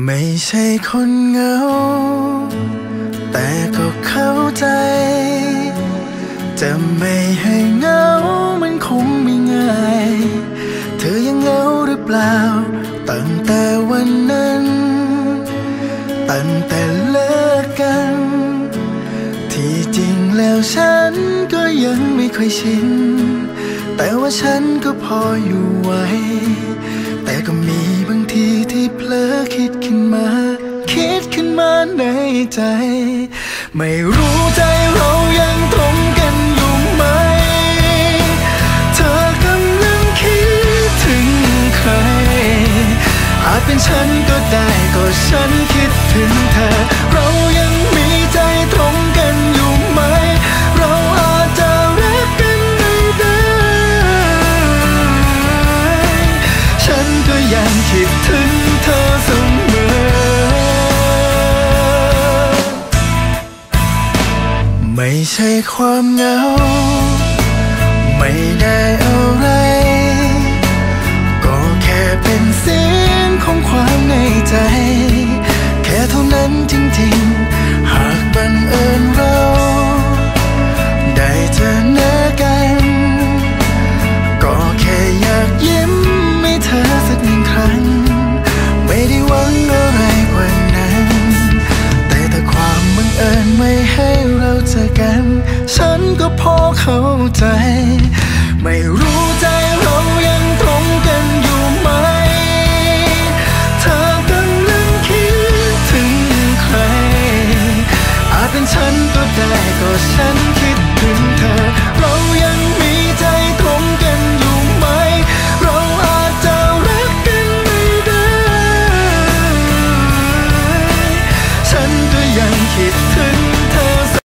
ไม่ใช่คนเหงา แต่ก็เข้าใจ จะไม่ให้เหงามันคงไม่ง่าย เธอยังเหงาหรือเปล่า ตั้งแต่วันนั้น ตั้งแต่เลิกกัน ที่จริงแล้วฉันก็ยังไม่ค่อยชิน แต่ว่าฉันก็พออยู่ไหว ใจ ไม่รู้ใจเรายังตรงกันอยู่ไหม เธอกำลังคิดถึงใคร อาจเป็นฉันก็ได้ก็ฉันคิดถึงเธอ เรายังมีใจตรงกันอยู่ไหม เราอาจจะรักกันไม่ได้ ฉันก็ยังคิดถึง ไม่ใช่ความเหงา ไม่ได้อะ จอกัน ฉันก็พอเข้าใจ ไม่รู้ใจเรายังตรงกันอยู่ไหมเธอกำลังคิดถึงใคร อาจเป็นฉันก็ได้ก็ฉันคิดถึงเธอ เรายังมีใจตรงกันอยู่ไหม เราอาจจะรักกันไม่ได้ ฉันก็ยังคิด